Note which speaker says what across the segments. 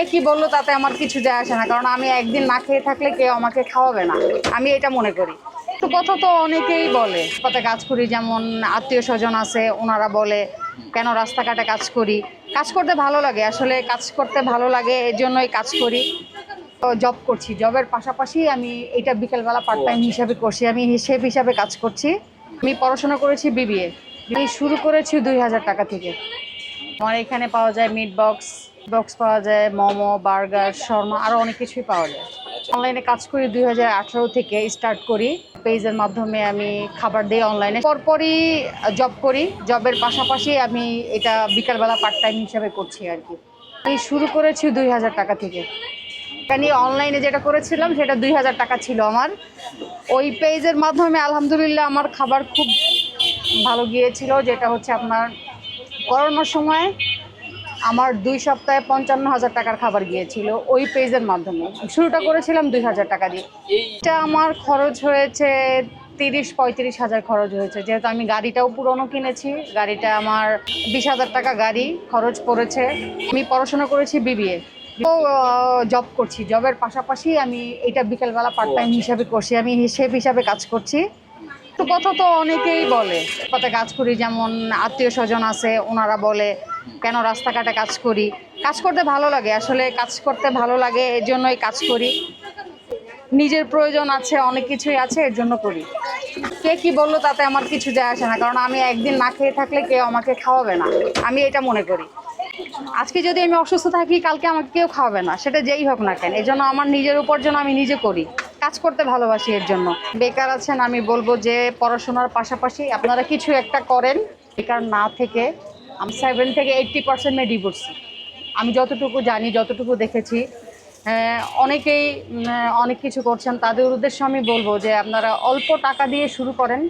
Speaker 1: কে কি বলল তাতে আমার কিছু যায় আসে না, কারণ আমি একদিন না খেয়ে থাকলে কেউ আমাকে খাওয়াবে না। আমি এটা মনে করি। তো কথা তো অনেকেই বলে, পথে কাজ করি, যেমন আত্মীয় স্বজন আছে, ওনারা বলে, কেন রাস্তাঘাটে কাজ করি? কাজ করতে ভালো লাগে, আসলে কাজ করতে ভালো লাগে এর জন্যই কাজ করি। জব করছি জবের পাশাপাশি আমি এটা বিকেলবেলা পার্ট টাইম হিসাবে করছি, আমি হিসেব হিসাবে কাজ করছি। আমি পড়াশোনা করেছি বিবিএ আমি শুরু করেছি দুই হাজার টাকা থেকে। আমার এখানে পাওয়া যায় মিট বক্স বক্স পাওয়া যায়, মোমো, বার্গার, শর্মা আরও অনেক কিছুই পাওয়া যায়। অনলাইনে কাজ করি দুই হাজার আঠারো থেকে স্টার্ট করি। পেজের মাধ্যমে আমি খাবার দিই অনলাইনে পরপরই জব করি। জবের পাশাপাশি আমি এটা বিকালবেলা পার্ট টাইম হিসাবে করছি আর কি। আমি শুরু করেছি দুই হাজার টাকা থেকে। আমি অনলাইনে যেটা করেছিলাম, সেটা দুই হাজার টাকা ছিল আমার। ওই পেজের মাধ্যমে আলহামদুলিল্লাহ আমার খাবার খুব ভালো গিয়েছিল, যেটা হচ্ছে আপনার করোনার সময় আমার দুই সপ্তাহে পঞ্চান্ন হাজার টাকার খাবার গিয়েছিল ওই পেজের মাধ্যমে। শুরুটা করেছিলাম দুই হাজার টাকা দিয়ে। এটা আমার খরচ হয়েছে তিরিশ পঁয়ত্রিশ হাজার খরচ হয়েছে। যেহেতু আমি গাড়িটাও পুরনো কিনেছি গাড়িটা আমার বিশ হাজার টাকা গাড়ি খরচ পড়েছে। আমি পড়াশোনা করেছি বিবিএ। তো জব করছি। জবের পাশাপাশি আমি এটা বিকেলবেলা পার্ট টাইম হিসাবে করছি। আমি হিসেব হিসাবে কাজ করছি। তো কথা তো অনেকেই বলে। পথে কাজ করি, যেমন আত্মীয় স্বজন আছে, ওনারা বলে, কেন রাস্তাঘাটে কাজ করি? কাজ করতে ভালো লাগে, আসলে কাজ করতে ভালো লাগে, এর জন্যই কাজ করি। নিজের প্রয়োজন আছে, অনেক কিছুই আছে, এর জন্য করি। কে কি বলল তাতে আমার কিছু যায় আসে না, কারণ আমি একদিন না খেয়ে থাকলে কেউ আমাকে খাওয়াবে না। আমি এটা মনে করি। আজকে যদি আমি অসুস্থ থাকি, কালকে আমাকে কেউ খাওয়াবে না, সেটা যেই হোক না কেন এই জন্য আমার নিজের উপার্জন আমি নিজে করি। কাজ করতে ভালোবাসি এর জন্য। বেকার আছেন, আমি বলব যে পড়াশোনার পাশাপাশি আপনারা কিছু একটা করেন। বেকার না থেকে আমি সেভেন থেকে এইট্টি পার্সেন্ট মেয়ে ডিভোর্সি আমি যতটুকু জানি, যতটুকু দেখেছি অনেকেই অনেক কিছু করছেন। তাদের উদ্দেশ্যে আমি বলব যে আপনারা অল্প টাকা দিয়ে শুরু করেন।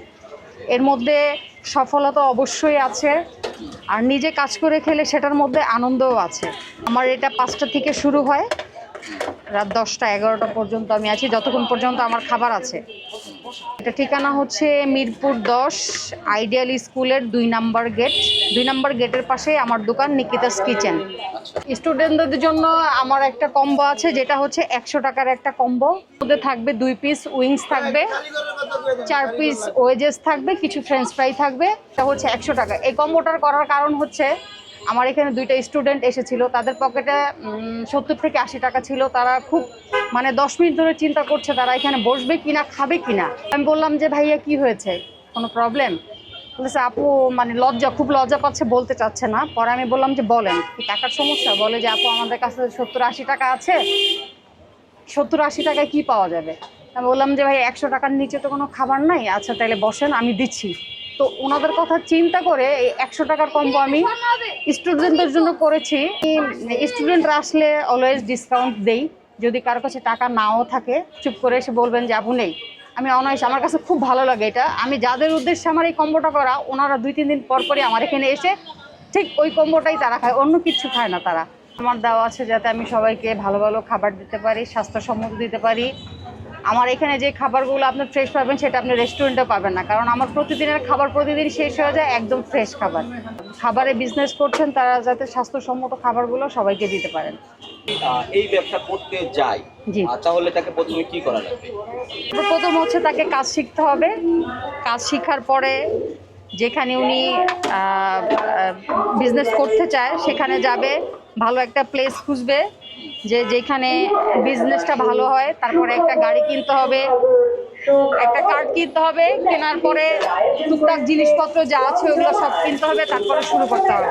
Speaker 1: এর মধ্যে সফলতা অবশ্যই আছে। আর নিজে কাজ করে খেলে সেটার মধ্যে আনন্দও আছে। আমার এটা পাঁচটা থেকে শুরু হয়। রাত দশটা, এগারোটা পর্যন্ত আমি আছি, যতক্ষণ পর্যন্ত আমার খাবার আছে। এটা ঠিকানা হচ্ছে মিরপুর দশ, আইডিয়াল স্কুলের দুই নাম্বার গেট। দুই নাম্বার গেটের পাশে আমার দোকান, নিকিতাস কিচেন। স্টুডেন্টদের জন্য আমার একটা কম্বো আছে, যেটা হচ্ছে একশো টাকার একটা কম্বো। মধ্যে থাকবে দুই পিস উইংস থাকবে, চার পিস ওয়েজেস থাকবে, কিছু ফ্রেঞ্চ ফ্রাই থাকবে। এটা হচ্ছে একশো টাকা। এই কম্বোটার করার কারণ হচ্ছে আমার এখানে দুইটা স্টুডেন্ট এসেছিল। তাদের পকেটে সত্তর থেকে আশি টাকা ছিল। তারা খুব মানে দশ মিনিট ধরে চিন্তা করছে তারা এখানে বসবে কিনা, খাবে কিনা। আমি বললাম যে, ভাইয়া, কি হয়েছে? কোনো প্রবলেম বলেছে আপু মানে লজ্জা, খুব লজ্জা পাচ্ছে, বলতে চাচ্ছে না। পরে আমি বললাম যে, বলেন, কি টাকার সমস্যা? বলে যে, আপু, আমাদের কাছে সত্তর আশি টাকা আছে। সত্তর আশি টাকায় কি পাওয়া যাবে? আমি বললাম যে ভাই একশো টাকার নিচে তো কোনো খাবার নাই? আচ্ছা তাহলে বসেন, আমি দিচ্ছি। তো ওনাদের কথা চিন্তা করে একশো টাকার কম্বো আমি স্টুডেন্টদের জন্য করেছি। স্টুডেন্টরা আসলে অলওয়েজ ডিসকাউন্ট দেই। যদি কারও কাছে টাকা নাও থাকে, চুপ করে এসে বলবেন যে, আপু, নেই। আমি অনায়াস আমার কাছে খুব ভালো লাগে এটা। আমি যাদের উদ্দেশ্যে আমার এই কম্বোটা করা, ওনারা দুই, তিন দিন পর পরই আমার এখানে এসে ঠিক ওই কম্বোটাই তারা খায়, অন্য কিছু খায় না তারা। আমার দেওয়া আছে যাতে আমি সবাইকে ভালো ভালো খাবার দিতে পারি, স্বাস্থ্যসম্মত দিতে পারি। আমার এখানে যে খাবারগুলো আপনি ফ্রেশ পাবেন সেটা আপনি রেস্টুরেন্টে পাবেন না। কারণ আমার প্রতিদিনের খাবার প্রতিদিন শেষ হয়ে যায় একদম ফ্রেশ খাবার। খাবারে বিজনেস করছেন তারা যাতে স্বাস্থ্যসম্মত খাবারগুলো সবাইকে দিতে পারেন।
Speaker 2: এই ব্যবসা করতে যায়। তাহলে তাকে প্রথমে কি করা লাগবে?
Speaker 1: প্রথম হচ্ছে তাকে কাজ শিখতে হবে। কাজ শেখার পরে যেখানে উনি বিজনেস করতে চায় সেখানে যাবে ভালো একটা প্লেস খুঁজবে। যে যেখানে বিজনেসটা ভালো হয়, তারপরে একটা গাড়ি কিনতে হবে, একটা কার্ড কিনতে হবে, কেনার পরে টুকটাক জিনিসপত্র যা আছে ওগুলো সব কিনতে হবে, তারপরে শুরু করতে হবে।